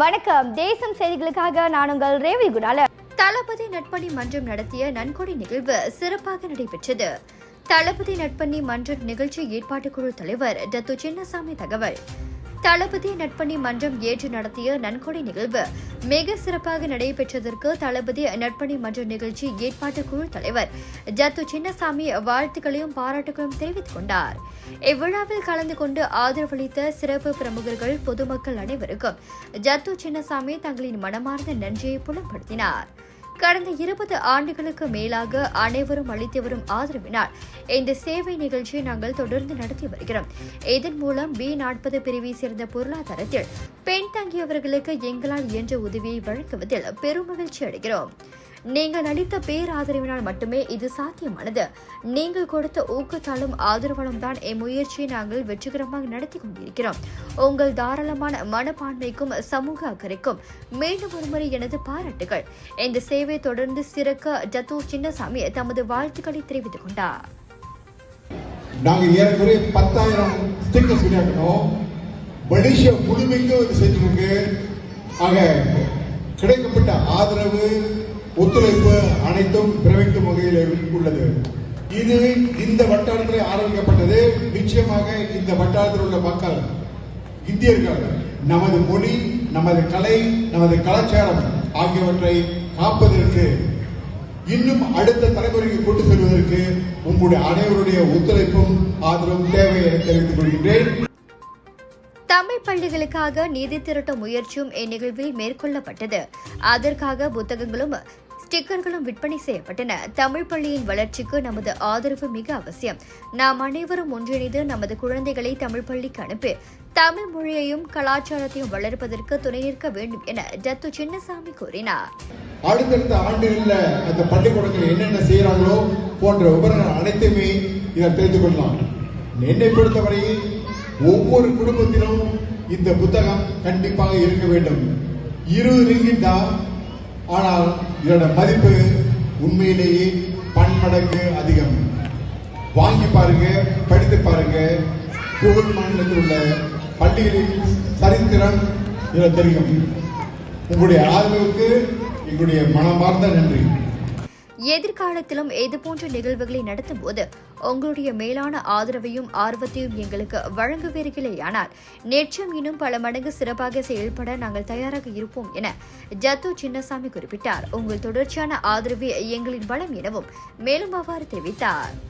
வணக்கம். தேசம் செய்திகளுக்காக நான் உங்கள் ரேவி குணால தளபதி நட்பணி மன்றம் நடத்திய நன்கொடை நிகழ்வு சிறப்பாக நடைபெற்றது. தளபதி நட்பணி மன்ற நிகழ்ச்சி ஏற்பாட்டுக்குழு தலைவர் டத்து சின்னசாமி தகவல். தளபதி நட்பணி மன்றம் ஏற்று நடத்திய நன்கொடை நிகழ்வு. மிக சிறப்பாக நடைபெற்றதற்கு தளபதி நட்பணி மன்ற நிகழ்ச்சி ஏற்பாட்டுக்குழு தலைவர் ஜத்து சின்னசாமி வாழ்த்துக்களையும் பாராட்டுகளையும் தெரிவித்துக் கொண்டார். இவ்விழாவில் கலந்து கொண்டு ஆதரவளித்த சிறப்பு பிரமுகர்கள் பொதுமக்கள் அனைவருக்கும் ஜத்து சின்னசாமி தங்களின் மனமார்ந்த நன்றியை புலப்படுத்தினார். கடந்த இருபது ஆண்டுகளுக்கு மேலாக அனைவரும் அளித்து வரும் ஆதரவினால் இந்த சேவை நிகழ்ச்சியை நாங்கள் தொடர்ந்து நடத்தி வருகிறோம். இதன் மூலம் பி நாற்பது பிரிவை சேர்ந்த பொருளாதாரத்தில் பெண் தங்கியவர்களுக்கு எங்களால் இயன்ற உதவியை வழங்குவதில் பெரும் மகிழ்ச்சி அடைகிறோம். நீங்கள் அளித்த பேராதரவினால் மட்டுமே இது சாத்தியமானது. நீங்கள் கொடுத்த ஊக்கத்தாலும் ஆதரவாலும் தான் இம்முயற்சியை நாங்கள் வெற்றிகரமாக நடத்தி கொண்டிருக்கிறோம். உங்கள் தாராளமான மனப்பான்மைக்கும் சமூக அக்கறைக்கும் மீண்டும் ஒருமுறை எனது பாராட்டுகள். இந்த சேவை தொடர்ந்து சிறக்க ஜத்து சின்னசாமி தமது வாழ்த்துக்களை தெரிவித்துக் கொண்டார். ஏறக்குறைய பத்தாயிரம் ஸ்டிக்கர்ஸ் மலேசியா முழுமைக்கும் செஞ்சிருக்கு. ஆக கிடைக்கப்பட்ட ஆதரவு ஒத்துழைப்பு அனைத்தும் பிரமிக்கும் வகையில் உள்ளது. இது இந்த வட்டாரத்தில் ஆரம்பிக்கப்பட்டது. நிச்சயமாக இந்த வட்டாரத்தில் உள்ள மக்கள் இந்தியர்கள் நமது மொழி நமது கலை நமது கலாச்சாரம் ஆகியவற்றை காப்பதற்கு இன்னும் அடுத்த தலைமுறைக்கு கொண்டு செல்வதற்கு உங்களுடைய அனைவருடைய ஒத்துழைப்பும் ஆதரவும் தேவை என தெரிவித்துக் கொள்கின்றேன். தமிழ் பள்ளிகளுக்காக நிதி திரட்டும் முயற்சியும் இந்நிகழ்வில் மேற்கொள்ளப்பட்டது. அதற்காக புத்தகங்களும் ஸ்டிக்கர்களும் விற்பனை செய்யப்பட்டன. தமிழ் பள்ளியின் வளர்ச்சிக்கு நமது ஆதரவு மிக அவசியம். நாம் அனைவரும் ஒன்றிணைந்து நமது குழந்தைகளை தமிழ் பள்ளிக்கு அனுப்பி தமிழ் மொழியையும் கலாச்சாரத்தையும் வளர்ப்பதற்கு துணை நிற்க வேண்டும் என டத்து சின்னசாமி கூறினார். அடுத்தடுத்த ஆண்டுகளில் அந்த பள்ளிக்கூடங்கள் என்னென்ன செய்யறாங்களோ போன்ற விவரங்கள் அனைத்துமே இதில் தெரிந்து கொள்ளலாம் என்னை பொறுத்தவரையில் ஒவ்வொரு குடும்பத்திலும் இந்த புத்தகம் கண்டிப்பாக இருக்க வேண்டும். இருபது ரிங்கிட் தான் ஆனால் இதோட மதிப்பு உண்மையிலேயே பன்மடங்கு அதிகம். வாங்கி பாருங்க படித்து பாருங்க. கோவில் மாநிலத்தில் உள்ள பள்ளிகளின் சரித்திரம் இதில் தெரியும். உங்களுடைய ஆதரவுக்கு எங்களுடைய மனமார்ந்த நன்றி. எதிர்காலத்திலும் இதுபோன்ற நிகழ்வுகளை நடத்தும் போது உங்களுடைய மேலான ஆதரவையும் ஆர்வத்தையும் எங்களுக்கு வழங்குவீர்களேயானால் நிச்சயம் இன்னும் பல மடங்கு சிறப்பாக செயல்பட நாங்கள் தயாராக இருப்போம் என ஜத்து சின்னசாமி குறிப்பிட்டார். உங்கள் தொடர்ச்சியான ஆதரவே எங்களின் பலம் எனவும் மேலும் அவ்வாறு தெரிவித்தார்.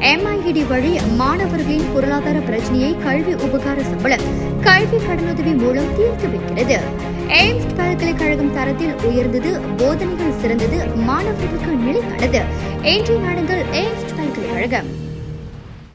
எம்ஐஇடி வழி மாணவர்களின் பொருளாதார பிரச்சனையை கல்வி உபகார சம்பளம் கல்வி கடனுதவி மூலம் தீர்த்து வைக்கிறது. எய்ம்ஸ் பல்கலைக்கழகம் தரத்தில் உயர்ந்தது போதனைகள் சிறந்தது மாணவர்களுக்கு நிலையானது இன்றைய நாடுங்கள் எய்ம்ஸ் பல்கலைக்கழகம்.